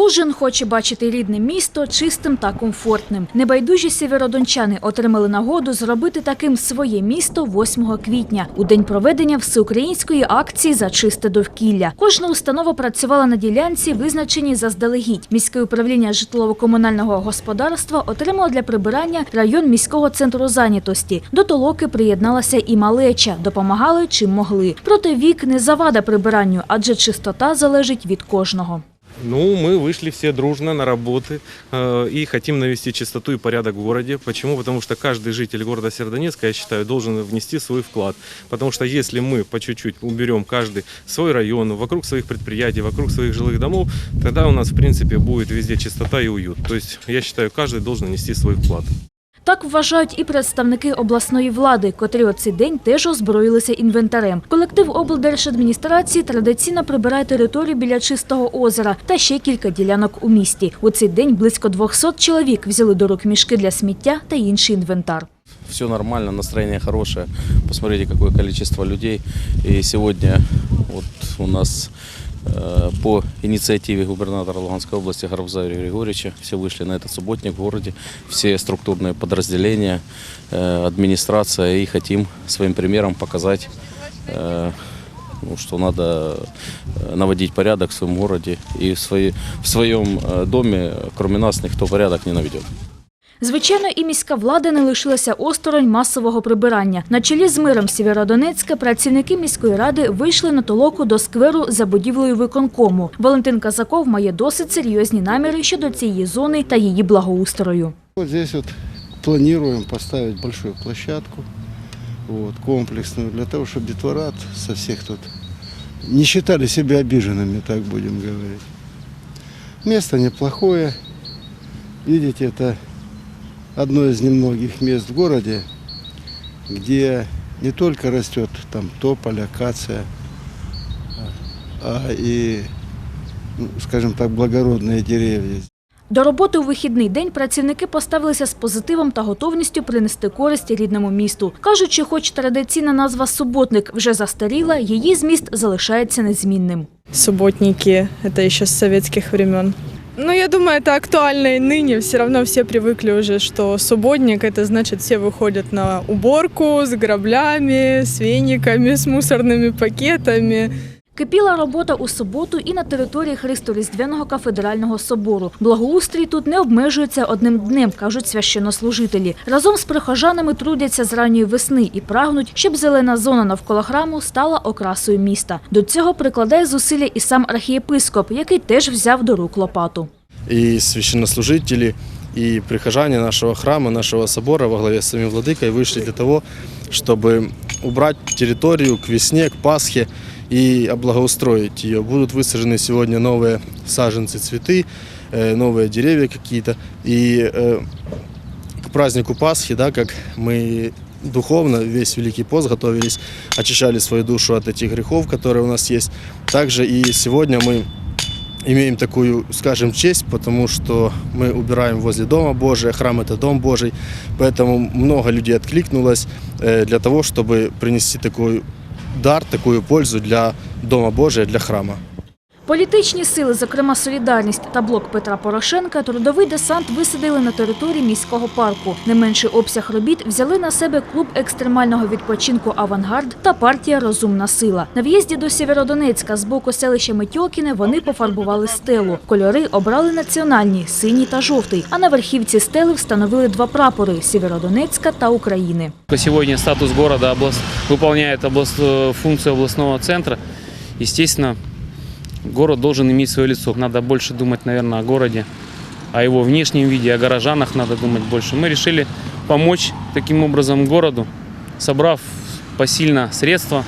Кожен хоче бачити рідне місто чистим та комфортним. Небайдужі сєвєродончани отримали нагоду зробити таким своє місто 8 квітня у день проведення всеукраїнської акції за чисте довкілля. Кожна установа працювала на ділянці, визначеній заздалегідь. Міське управління житлово-комунального господарства отримало для прибирання район міського центру зайнятості. До толоки приєдналася і малеча, допомагали чим могли. Проте вік не завада прибиранню, адже чистота залежить від кожного. Ну, мы вышли все дружно на работы э, и хотим навести чистоту и порядок в городе. Почему? Потому что каждый житель города Сердонецка, я считаю, должен внести свой вклад. Потому что если мы по чуть-чуть уберем каждый свой район, вокруг своих предприятий, вокруг своих жилых домов, тогда у нас, в принципе, будет везде чистота и уют. То есть, я считаю, каждый должен нести свой вклад. Так вважають і представники обласної влади, котрі у цей день теж озброїлися інвентарем. Колектив облдержадміністрації традиційно прибирає територію біля чистого озера та ще кілька ділянок у місті. У цей день близько 200 чоловік взяли до рук мішки для сміття та інший інвентар. Все нормально, настроение хорошее. Посмотрите, какое количество людей. Сегодня вот у нас по инициативе губернатора Луганской области Гарбуза Юрия Григорьевича все вышли на этот субботник в городе. Все структурные подразделения, э, администрация. И хотим своим примером показать, э, ну, что надо э, наводить порядок в своем городе. И в, свои- в своем э, доме, кроме нас, никто порядок не наведет. Звичайно, і міська влада не лишилася осторонь масового прибирання. На чолі з миром Сєвєродонецька працівники міської ради вийшли на толоку до скверу за будівлею виконкому. Валентин Казаков має досить серйозні наміри щодо цієї зони та її благоустрою. Вот здесь вот планируем поставить большую площадку, вот, комплексную, для того, чтобы детворат со всех тут не считали себя обиженными, так будем говорить. Место неплохое. Видите, это одно из немногих мест в городе, где не только растет там тополь, акация, а и, ну, скажем так, благородные деревья. До роботи у вихідний день працівники поставилися з позитивом та готовністю принести користь рідному місту. Кажуть, що хоч традиційна назва «суботник» вже застаріла, її зміст залишається незмінним. субботники, это еще с советских времен. Ну, я думаю, это актуально и ныне. Все равно все привыкли уже, что субботник это значит все выходят на уборку с граблями, с вениками, с мусорными пакетами. Кипіла робота у суботу і на території Христо-Різдвяного кафедрального собору. Благоустрій тут не обмежується одним днем, кажуть священнослужителі. Разом з прихожанами трудяться з ранньої весни і прагнуть, щоб зелена зона навколо храму стала окрасою міста. До цього прикладає зусилля і сам архієпископ, який теж взяв до рук лопату. и священнослужители, и прихожане нашего храма, нашего собора во главе с самим владыкой вышли для того, чтобы убрать территорию к весне, к Пасхе и облагоустроить ее. Будут высажены сегодня новые саженцы, цветы, э, новые деревья какие-то. И э, к празднику Пасхи, да, как мы духовно весь Великий пост готовились, очищали свою душу от этих грехов, которые у нас есть. Также и сегодня мы имеем такую, скажем, честь, потому что мы убираем возле Дома Божия, храм это Дом Божий, поэтому много людей откликнулось э, для того, чтобы принести такой дар, такую пользу для Дома Божия, для храма. Політичні сили, зокрема Солідарність та блок Петра Порошенка, трудовий десант висадили на території міського парку. Не менший обсяг робіт взяли на себе клуб екстремального відпочинку Авангард та партія Розумна сила. На в'їзді до Сєвєродонецька з боку селища Метьокіне вони пофарбували стелу. Кольори обрали національні синій та жовтий. А на верхівці стели встановили два прапори Сєвєродонецька та України. Сегодня статус област... э, функцию областного центра. Естественно, город должен иметь свое лицо. Надо больше думать, наверное, о городе, о его внешнем виде, о горожанах надо думать больше. Мы решили помочь таким образом городу, собрав посильно средства,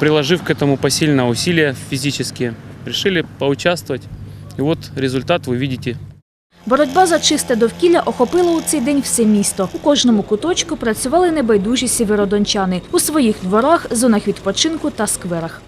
приложив к этому посильно усилия физические. Решили поучаствовать. И вот результат вы видите Боротьба за чисте довкілля охопила у цей день все місто. У кожному куточку працювали небайдужі сєвєродончани у своїх дворах, зонах відпочинку та скверах.